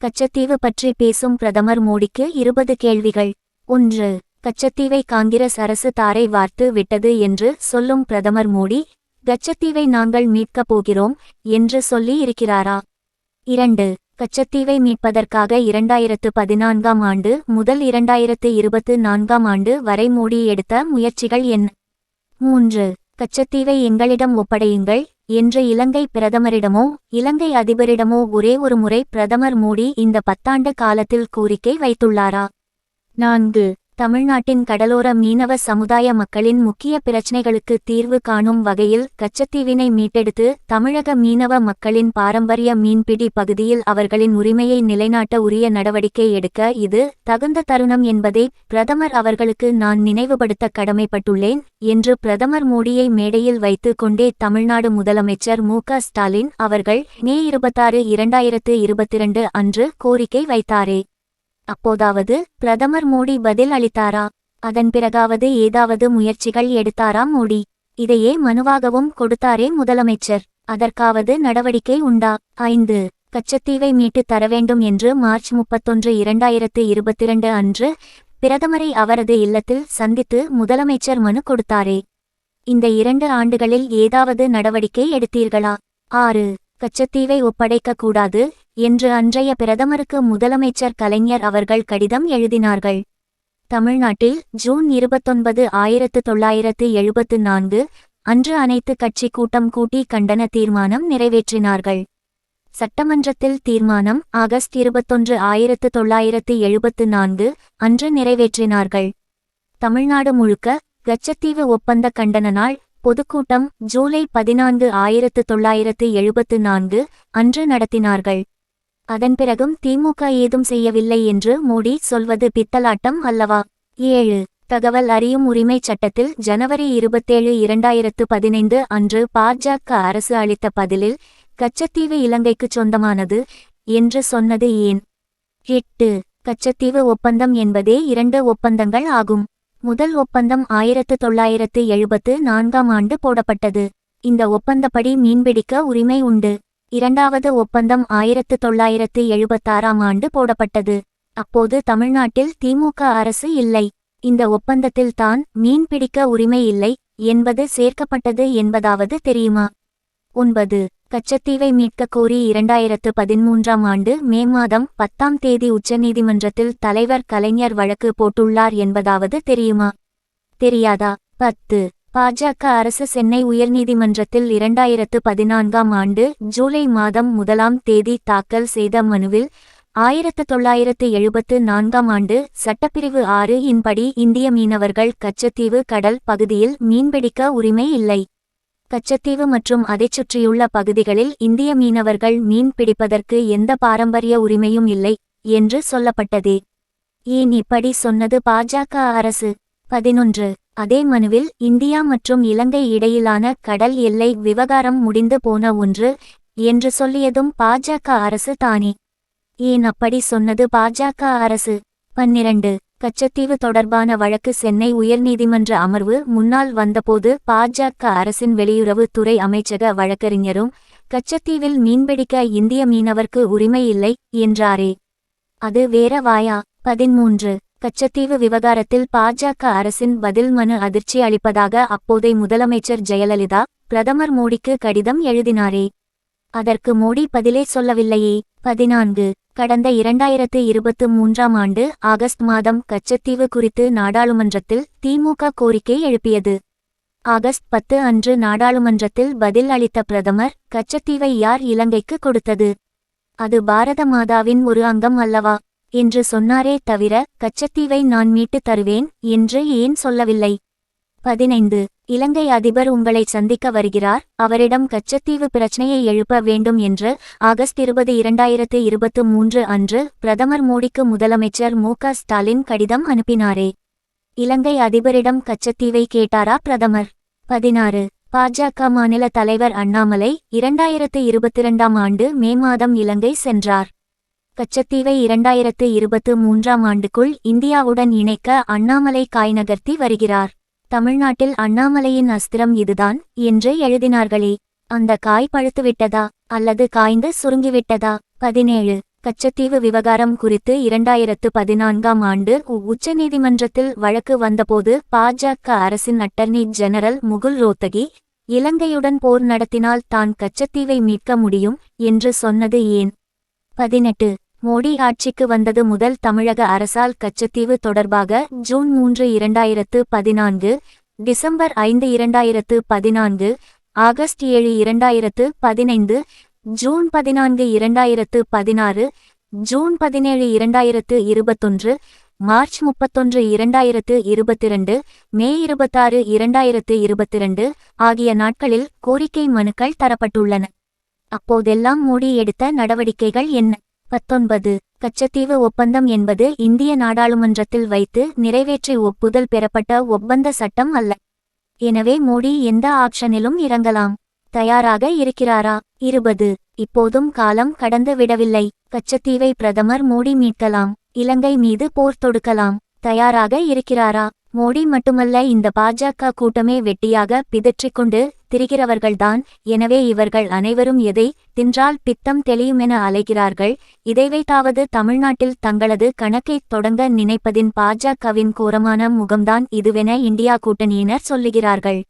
கச்சத்தீவு பற்றி பேசும் பிரதமர் மோடிக்கு இருபது கேள்விகள். ஒன்று கச்சத்தீவை காங்கிரஸ் அரசு தாரை வார்த்து விட்டது என்று சொல்லும் பிரதமர் மோடி கச்சத்தீவை நாங்கள் மீட்கப் போகிறோம் என்று சொல்லி இருக்கிறாரா? இரண்டு கச்சத்தீவை மீட்பதற்காக இரண்டாயிரத்து பதினான்காம் ஆண்டு முதல் இரண்டாயிரத்து இருபத்து நான்காம் ஆண்டு வரை மோடி எடுத்த முயற்சிகள் என்ன மூன்று கச்சத்தீவை எங்களிடம் ஒப்படையுங்கள் என்ற இலங்கை பிரதமரிடமோ இலங்கை அதிபரிடமோ ஒரே ஒரு முறை பிரதமர் மோடி இந்த பத்தாண்டு காலத்தில் கோரிக்கை வைத்துள்ளாரா? நான்கு. தமிழ்நாட்டின் கடலோர மீனவ சமுதாய மக்களின் முக்கிய பிரச்சினைகளுக்கு தீர்வு காணும் வகையில் கச்சத்தீவினை மீட்டெடுத்து தமிழக மீனவ மக்களின் பாரம்பரிய மீன்பிடி பகுதியில் அவர்களின் உரிமையை நிலைநாட்ட உரிய நடவடிக்கை எடுக்க இது தகுந்த தருணம் என்பதை பிரதமர் அவர்களுக்கு நான் நினைவுபடுத்த கடமைப்பட்டுள்ளேன் என்று பிரதமர் மோடியை மேடையில் வைத்து கொண்டே தமிழ்நாடு முதலமைச்சர் மு க ஸ்டாலின் அவர்கள் மே இருபத்தாறு இரண்டாயிரத்து இருபத்திரண்டு அன்று கோரிக்கை வைத்தாரே. அப்போதாவது பிரதமர் மோடி பதில் அளித்தாரா? அதன் பிறகாவது ஏதாவது முயற்சிகள் எடுத்தாரா மோடி? இதையே மனுவாகவும் கொடுத்தாரே முதலமைச்சர். அதற்காவது நடவடிக்கை உண்டா? ஐந்து. கச்சத்தீவை மீட்டு தர வேண்டும் என்று மார்ச் முப்பத்தொன்று இரண்டாயிரத்து இருபத்திரண்டு அன்று பிரதமரை அவரது இல்லத்தில் சந்தித்து முதலமைச்சர் மனு கொடுத்தாரே. இந்த இரண்டு ஆண்டுகளில் ஏதாவது நடவடிக்கை எடுத்தீர்களா? ஆறு. கச்சத்தீவை ஒப்படைக்க கூடாது. என்று அன்றைய பிரதமருக்கு முதலமைச்சர் கலைஞர் அவர்கள் கடிதம் எழுதினார்கள். தமிழ்நாட்டில் ஜூன் இருபத்தொன்பது ஆயிரத்து தொள்ளாயிரத்து எழுபத்து நான்கு அன்று அனைத்து கட்சி கூட்டம் கூட்டி கண்டன தீர்மானம் நிறைவேற்றினார்கள். சட்டமன்றத்தில் தீர்மானம் ஆகஸ்ட் இருபத்தொன்று ஆயிரத்து தொள்ளாயிரத்து எழுபத்து நான்கு அன்று நிறைவேற்றினார்கள். தமிழ்நாடு முழுக்க கச்சத்தீவு ஒப்பந்த கண்டன நாள் பொதுக்கூட்டம் ஜூலை பதினான்கு ஆயிரத்து தொள்ளாயிரத்து எழுபத்து நான்கு அன்று நடத்தினார்கள். அதன் பிறகும் திமுக ஏதும் செய்யவில்லை என்று மோடி சொல்வது பித்தலாட்டம் அல்லவா? ஏழு. தகவல் அறியும் உரிமைச் சட்டத்தில் ஜனவரி இருபத்தேழு இரண்டாயிரத்து பதினைந்து அன்று பாஜக அரசு அளித்த பதிலில் கச்சத்தீவு இலங்கைக்குச் சொந்தமானது என்று சொன்னது ஏன்? எட்டு. கச்சத்தீவு ஒப்பந்தம் என்பதே இரண்டு ஒப்பந்தங்கள் ஆகும். முதல் ஒப்பந்தம் ஆயிரத்து தொள்ளாயிரத்து எழுபத்து நான்காம் ஆண்டு போடப்பட்டது. இந்த ஒப்பந்தப்படி மீன்பிடிக்க உரிமை உண்டு. இரண்டாவது ஒப்பந்தம் ஆயிரத்து தொள்ளாயிரத்து எழுபத்தாறாம் ஆண்டு போடப்பட்டது. அப்போது தமிழ்நாட்டில் திமுக அரசு இல்லை. இந்த ஒப்பந்தத்தில் தான் மீன்பிடிக்க உரிமை இல்லை என்பது சேர்க்கப்பட்டது என்பதாவது தெரியுமா? ஒன்பது. கச்சத்தீவை மீட்கக் கோரி இரண்டாயிரத்து பதிமூன்றாம் ஆண்டு மே மாதம் பத்தாம் தேதி உச்சநீதிமன்றத்தில் தலைவர் கலைஞர் வழக்கு போட்டுள்ளார் என்பதாவது தெரியுமா? தெரியாதா? பத்து. பாஜக அரசு சென்னை உயர்நீதிமன்றத்தில் இரண்டாயிரத்து பதினான்காம் ஆண்டு ஜூலை மாதம் முதலாம் தேதி தாக்கல் செய்த மனுவில் ஆயிரத்து தொள்ளாயிரத்து எழுபத்து நான்காம் ஆண்டு சட்டப்பிரிவு ஆறு இன்படி இந்திய மீனவர்கள் கச்சத்தீவு கடல் பகுதியில் மீன்பிடிக்க உரிமை இல்லை. கச்சத்தீவு மற்றும் அதைச் சுற்றியுள்ள பகுதிகளில் இந்திய மீனவர்கள் மீன் பிடிப்பதற்கு எந்த பாரம்பரிய உரிமையும் இல்லை என்று சொல்லப்பட்டதே. ஏன் இப்படி சொன்னது பாஜக அரசு? பதினொன்று அதே மனுவில் இந்தியா மற்றும் இலங்கை இடையிலான கடல் எல்லை விவகாரம் முடிந்து போன ஒன்று என்று சொல்லியதும் பாஜக அரசு தானே. ஏன் அப்படி சொன்னது பாஜக அரசு? பன்னிரண்டு. கச்சத்தீவு தொடர்பான வழக்கு சென்னை உயர்நீதிமன்ற அமர்வு முன்னால் வந்தபோது பாஜக அரசின் வெளியுறவு துறை அமைச்சக வழக்கறிஞரும் கச்சத்தீவில் மீன்பிடிக்க இந்திய மீனவர்க்கு உரிமை இல்லை என்றாரே. அது வேற வாயா? பதிமூன்று கச்சத்தீவு விவகாரத்தில் பாஜக அரசின் பதில் மனு அதிர்ச்சி அளிப்பதாக அப்போதை முதலமைச்சர் ஜெயலலிதா பிரதமர் மோடிக்கு கடிதம் எழுதினாரே. அதற்கு மோடி பதிலே சொல்லவில்லையே. பதினான்கு. கடந்த இரண்டாயிரத்து இருபத்து மூன்றாம் ஆண்டு ஆகஸ்ட் மாதம் கச்சத்தீவு குறித்து நாடாளுமன்றத்தில் திமுக கோரிக்கை எழுப்பியது. ஆகஸ்ட் பத்து அன்று நாடாளுமன்றத்தில் பதில் அளித்த பிரதமர் கச்சத்தீவை யார் இலங்கைக்கு கொடுத்தது? அது பாரத மாதாவின் ஒரு அங்கம் அல்லவா? என்று சொன்னாரே தவிர கச்சத்தீவை நான் மீட்டுத் தருவேன் என்று ஏன் சொல்லவில்லை? பதினைந்து. இலங்கை அதிபர் உங்களை சந்திக்க வருகிறார். அவரிடம் கச்சத்தீவு பிரச்சனையை எழுப்ப வேண்டும் என்று ஆகஸ்ட் இருபது இரண்டாயிரத்து இருபத்து மூன்று அன்று பிரதமர் மோடிக்கு முதலமைச்சர் மு க ஸ்டாலின் கடிதம் அனுப்பினாரே. இலங்கை அதிபரிடம் கச்சத்தீவை கேட்டாரா பிரதமர்? பதினாறு. பாஜக மாநில தலைவர் அண்ணாமலை இரண்டாயிரத்து இருபத்திரண்டாம் ஆண்டு மே மாதம் இலங்கை சென்றார். கச்சத்தீவை இரண்டாயிரத்து இருபத்து மூன்றாம் ஆண்டுக்குள் இந்தியாவுடன் இணைக்க அண்ணாமலை காய் நகர்த்தி வருகிறார். தமிழ்நாட்டில் அண்ணாமலையின் அஸ்திரம் இதுதான் என்று எழுதினார்களே. அந்த காய் பழுத்துவிட்டதா? அல்லது காய்ந்து சுருங்கிவிட்டதா? பதினேழு. கச்சத்தீவு விவகாரம் குறித்து இரண்டாயிரத்து பதினான்காம் ஆண்டு உச்சநீதிமன்றத்தில் வழக்கு வந்தபோது பாஜக அரசின் அட்டர்னி ஜெனரல் முகுல் ரோத்தகி இலங்கையுடன் போர் நடத்தினால் தான் கச்சத்தீவை மீட்க முடியும் என்று சொன்னது ஏன்? பதினெட்டு. மோடி ஆட்சிக்கு வந்தது முதல் தமிழக அரசால் கச்சத்தீவு தொடர்பாக ஜூன் மூன்று இரண்டாயிரத்து பதினான்கு டிசம்பர் ஐந்து இரண்டாயிரத்து பதினான்கு ஆகஸ்ட் ஏழு இரண்டாயிரத்து பதினைந்து ஜூன் பதினான்கு இரண்டாயிரத்து பதினாறு ஜூன் பதினேழு இரண்டாயிரத்து இருபத்தொன்று மார்ச் முப்பத்தொன்று இரண்டாயிரத்து இருபத்திரண்டு மே இருபத்தாறு இரண்டாயிரத்து இருபத்திரண்டு ஆகிய நாட்களில் கோரிக்கை மனுக்கள் தரப்பட்டுள்ளன. அப்போதெல்லாம் மோடி எடுத்த நடவடிக்கைகள் என்ன? பத்தொன்பது கச்சத்தீவு ஒப்பந்தம் என்பது இந்திய நாடாளுமன்றத்தில் வைத்து நிறைவேற்றி ஒப்புதல் பெறப்பட்ட ஒப்பந்த சட்டம் அல்ல. எனவே மோடி எந்த ஆக்ஷனிலும் இறங்கலாம். தயாராக இருக்கிறாரா? இருபது இப்போதும் காலம் கடந்து விடவில்லை. கச்சத்தீவை பிரதமர் மோடி மீட்கலாம். இலங்கை மீது போர் தொடுக்கலாம். தயாராக இருக்கிறாரா? மோடி மட்டுமல்ல இந்த பாஜக கூட்டமே வெட்டியாக பிதற்றிக்கொண்டு திரிகிறவர்கள்தான். எனவே இவர்கள் அனைவரும் எதை தின்றால் பித்தம் தெளியுமென அலைகிறார்கள். இதை வைத்தாவது தமிழ்நாட்டில் தங்களது கணக்கைத் தொடங்க நினைப்பதின் பாஜகவின் கோரமான முகம்தான் இதுவென இந்தியா கூட்டணியினர் சொல்லுகிறார்கள்.